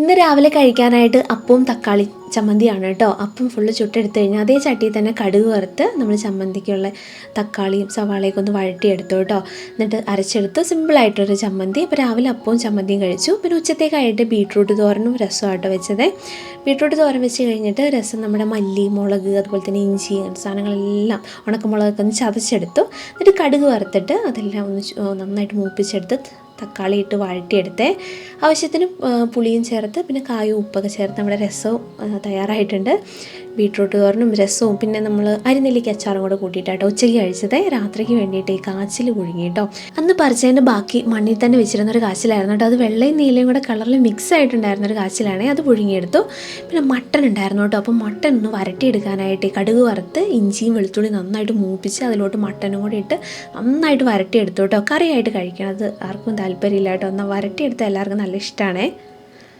ഇന്ന് രാവിലെ കഴിക്കാനായിട്ട് അപ്പവും തക്കാളി ചമ്മന്തിയാണ് കേട്ടോ. അപ്പം ഫുള്ള് ചുട്ടെടുത്ത് കഴിഞ്ഞാൽ അതേ ചട്ടിയിൽ തന്നെ കടുക് വറുത്ത് നമ്മൾ ചമ്മന്തിക്കുള്ള തക്കാളിയും സവാളയൊക്കെ ഒന്ന് വഴട്ടിയെടുത്തു കേട്ടോ. എന്നിട്ട് അരച്ചെടുത്ത് സിമ്പിളായിട്ടൊരു ചമ്മന്തി. അപ്പോൾ രാവിലെ അപ്പവും ചമ്മന്തിയും കഴിച്ചു. പിന്നെ ഉച്ചത്തേക്കായിട്ട് ബീട്രൂട്ട് തോരനും രസമായിട്ട് വെച്ചത്. ബീട്രൂട്ട് തോരൻ വെച്ച് കഴിഞ്ഞിട്ട് രസം നമ്മുടെ മല്ലി മുളക് അതുപോലെ തന്നെ ഇഞ്ചി സാധനങ്ങളെല്ലാം ഉണക്കമുളകൊക്കെ ഒന്ന് ചതച്ചെടുത്തു. എന്നിട്ട് കടുക് വറുത്തിട്ട് അതെല്ലാം ഒന്ന് നന്നായിട്ട് മൂപ്പിച്ചെടുത്ത് തക്കാളി ഇട്ട് വഴറ്റിയെടുത്ത് ആവശ്യത്തിന് പുളിയും ചേർത്ത് പിന്നെ കായും ഉപ്പൊക്കെ ചേർത്ത് നമ്മുടെ രസവും തയ്യാറായിട്ടുണ്ട്. ബീട്രൂട്ട് തോരനും രസവും പിന്നെ നമ്മൾ അരിനെല്ലിക്ക് അച്ചാറും കൂടെ കൂട്ടിയിട്ടാട്ടോ ഉച്ചയ്ക്ക് കഴിച്ചത്. രാത്രിക്ക് വേണ്ടിയിട്ട് ഈ കാച്ചിൽ പുഴുങ്ങി കേട്ടോ. അന്ന് പറിച്ചതിന്റെ ബാക്കി മണ്ണിൽ തന്നെ വെച്ചിരുന്ന ഒരു കാച്ചിലായിരുന്നു കേട്ടോ. അത് വെള്ളയും നീലയും കൂടെ കളറിൽ മിക്സ് ആയിട്ടുണ്ടായിരുന്ന ഒരു കാച്ചിലാണ്. അത് പുഴുങ്ങിയെടുത്തു. പിന്നെ മട്ടൻ ഉണ്ടായിരുന്നു കേട്ടോ. അപ്പോൾ മട്ടൻ ഒന്ന് വരട്ടിയെടുക്കാനായിട്ട് കടുക് വറുത്ത് ഇഞ്ചിയും വെളുത്തുള്ളി നന്നായിട്ട് മൂപ്പിച്ച് അതിലോട്ട് മട്ടനും കൂടി ഇട്ട് നന്നായിട്ട് വരട്ടിയെടുത്തു കേട്ടോ. കറിയായിട്ട് കഴിക്കണം. അത് ആർക്കും താല്പര്യമില്ല കേട്ടോ എന്നാൽ വരട്ടിയെടുത്താൽ എല്ലാവർക്കും നല്ല ഇഷ്ടമാണേ.